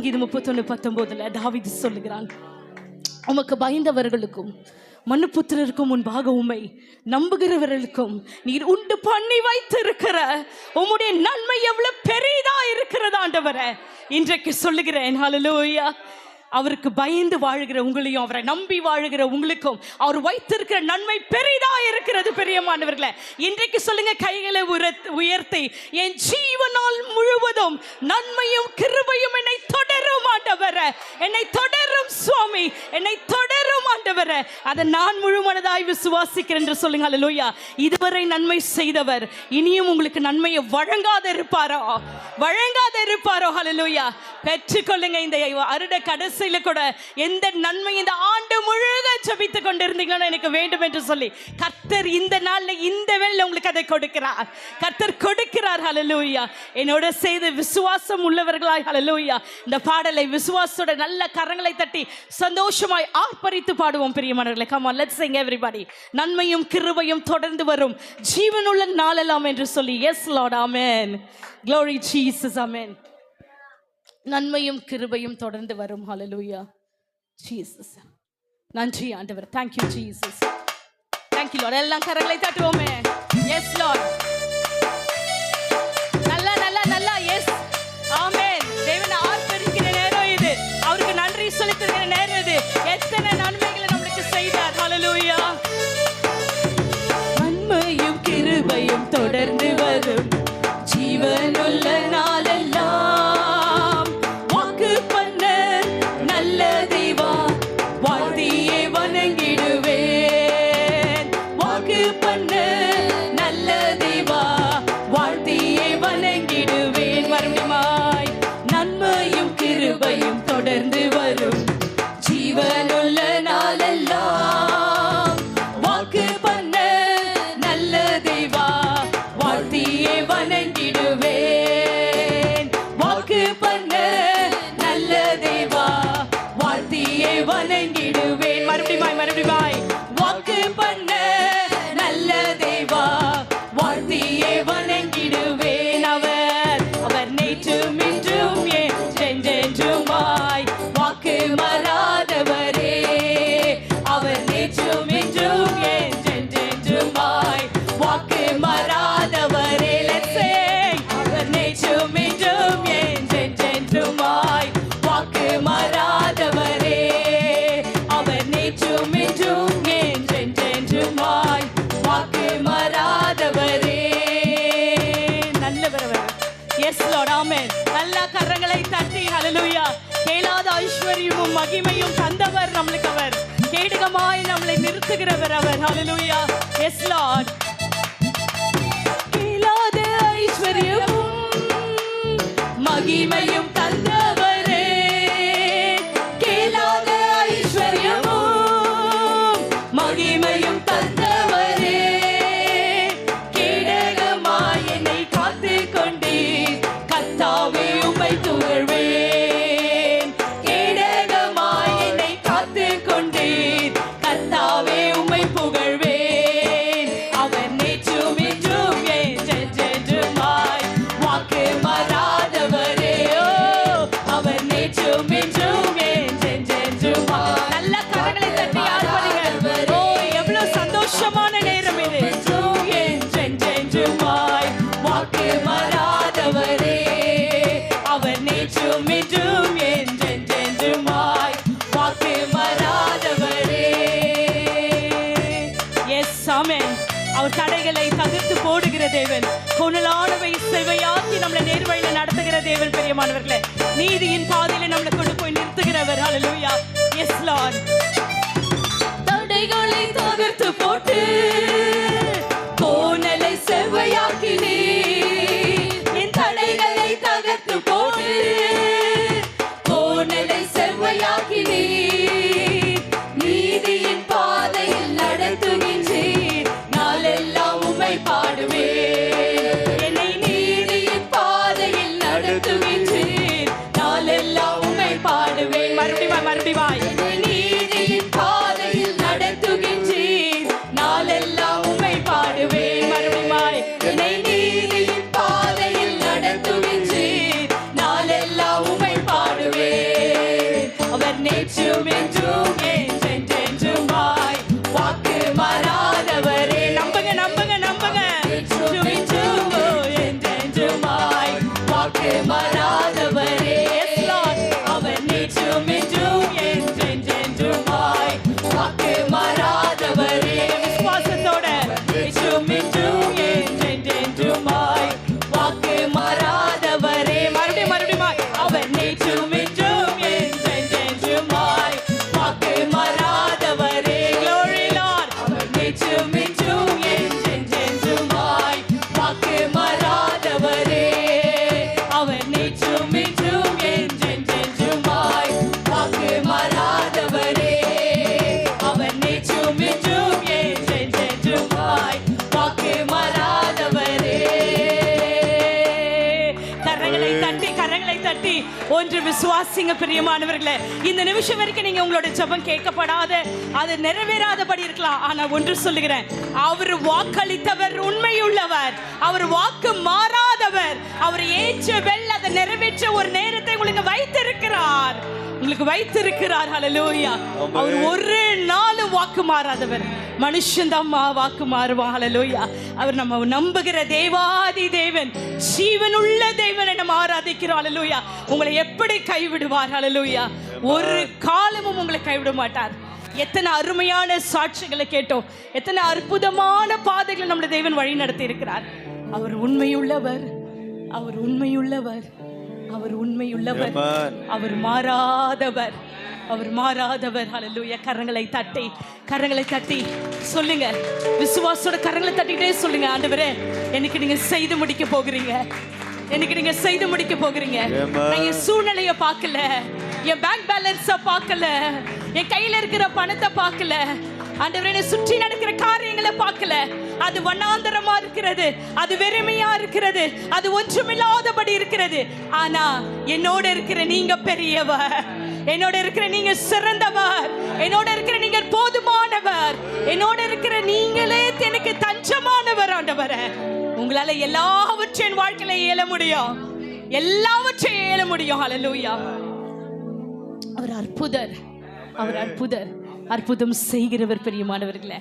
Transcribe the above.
சங்கீதம் முப்பத்தொன்னு பத்தொன்பதுல தாவிது சொல்லுகிறான் உமக்கு பயந்தவர்களுக்கும் மனுப்புத்திரருக்கும் முன்பாக உண்மை நம்புகிறவர்களுக்கும் நீர் உண்டு பண்ணி வைத்திருக்கிற உம்முடைய நன்மை எவ்வளவு பெரிதா இருக்கிறதாண்டவர இன்றைக்கு சொல்லுகிறேன் ஹalleluya அவருக்கு பயந்து வாழுகிற உங்களையும் அவரை நம்பி வாழுகிற உங்களுக்கும் அவர் வைத்திருக்கிற நன்மை பெரிதா இருக்கிறது பெரியமானவர்களே. இன்றைக்கு சொல்லுங்க கைகளை உயர்த்தி என் ஜீவனால் முழுவதும் நன்மையும் கிருபையும் என்னை என்னை தொடரும் சுவாமி. என்னை தொடரும் ஆண்டவர. அதை நான் முழு மனதாய் விசுவாசிக்கிறேன் என்று சொல்லுங்க அல்லேலூயா இதுவரை நன்மை செய்தவர். இனியும் உங்களுக்கு நன்மையை வழங்காத இருப்பாரோ? வழங்காத இருப்பாரோ ஹலலூயா பெற்றுக்கொள்ளுங்க. இந்த அருட கடைசியில கூட எந்த நன்மை இந்த ஆண்டு முழுக ஜபித்து கொண்டிருந்தீங்களோ எனக்கு வேண்டும் என்று சொல்லி கர்த்தர் இந்த நாள்ல இந்த வேளையில உங்களுக்கு அதை கொடுக்கிறார். கர்த்தர் கொடுக்கிறார். ஹலலூயா என்னோட செய்து விசுவாசம் உள்ளவர்களாய் ஹலலூயா இந்த பாடலை விசுவாசத்தோட நல்ல கரங்களை தட்டி சந்தோஷமாய் ஆர்ப்பரித்து பாடுவோம் பிரியமானவர்களே come on let's sing everybody. நன்மையும் கிருபையும் தொடர்ந்து வரும். ஜீவனுள்ள நாளெல்லாம் என்று சொல்லி yes Lord amen glory jesus. Amen. நன்மையும் கிருபையும் தொடர்ந்து வரும். ஹலலூயா ஜீசஸ் நன்றி ஆண்டவர். தேங்க்யூ ஜீசஸ் தேங்க்யூ லார்ட் எல்லாம் கரங்களை தட்டுவோமே. எஸ் லார்ட் நம்மளுக்கு அவர். கேடகமாய் நம்மளை நிறுத்துகிறவர் அவர். ஹalleluya எஸ் லார்ட் ஐஸ்வர்யமும் மகிமையும் காத்துக் கத்தாவே உமை புகழ் அவர் தகர்த்து போடுகிற தேவன். கொனலானவை செவையாக்கி நம்மளை நேர்வழியில நடத்துகிற தேவன் பெரியமானவர்களே. நீதியின் பாதையில நம்மளை கொண்டு போய் நிறுத்துகிறவர். ஹalleluya எஸ் லார்ட் தடைகளை தகர்த்து போட்டு கோணலை செவ்வையாக்கினே you been doing விசுவாசிங்க பிரியமானவர்களே. இந்த நிமிஷம் வரைக்கும் நீங்க உங்களோட ஜெபம் கேட்கப்படாத அது நிறைவேறாதபடி இருக்கலாம். ஆனா ஒன்று சொல்லுகிறேன். அவர் வாக்களித்தவர் உண்மையுள்ளவர். அவர் வாக்கு மாறாதவர். அவர் ஏற்ற வெல் அதை நிறைவேற்ற ஒரு நேரத்தை உங்களுக்கு வைத்திருக்கிறார். உங்களுக்கு வைத்திருக்கிறார். ஹalleluya அவர் ஒரு வாக்கு மாறாதவர் மனுஷன் வாக்கு மாறுவான் ஹalleluya அவர் நம்ம நம்புகிற தேவாதி தேவன் ஜீவனுள்ள தேவனை நம்ம ஆராதிக்கிறோம். ஹalleluya உங்களை எப்படி கைவிடுவார்? ஹalleluya ஒரு காலமும் உங்களை கைவிட மாட்டார். எத்தனை அருமையான சாட்சிகளை கேட்டோம். எத்தனை அற்புதமான பாதைகளை நம்முடைய தேவன் வழி நடத்தி இருக்கிறார் அவர் உண்மையுள்ளவர். அவர் உண்மையுள்ளவர். அவர் உண்மையுள்ளவர். அவர் மாறாதவர். அவர் மாறாதவர். ஹalleluya கரங்களை தட்டி கரங்களை தட்டி. சொல்லுங்க. விசுவாசோட கரங்களை தட்டிட்டே சொல்லுங்க ஆண்டவரே. எனக்கு நீங்க செய்து முடிக்க போகிறீங்க. எனக்கு நீங்க செய்து முடிக்க போகிறீங்க. நான் என் சூழ்நிலைய பார்க்கல. என் பேங்க் பேலன்ஸ பார்க்கல. என் கையில இருக்கிற பணத்தை பார்க்கல. ஆண்டவரே சுற்றி நடக்கிற காரியங்களை பார்க்கல. அது வண்ணாந்தரமா இருக்கிறது அது வெறுமையா இருக்கிறது அது ஒன்றுமில்லாதபடி இருக்கிறது. ஆனா என்னோட இருக்கிற நீங்க பெரியவர் என்னோட இருக்கிற நீங்க சிறந்தவர் என்னோட இருக்கிற நீங்க போதுமானவர் என்னோட இருக்கிற நீங்களே எனக்கு தஞ்சமானவர் ஆண்டவர. உங்களால எல்லாவற்றையும் வாழ்க்கையில இயல முடியும். எல்லாவற்றையும் இயல முடியும். ஹalleluya அவர் அற்புதர். அவர் அற்புதர். அற்புதம் செய்கிறவர் பெரியமானவர்களே.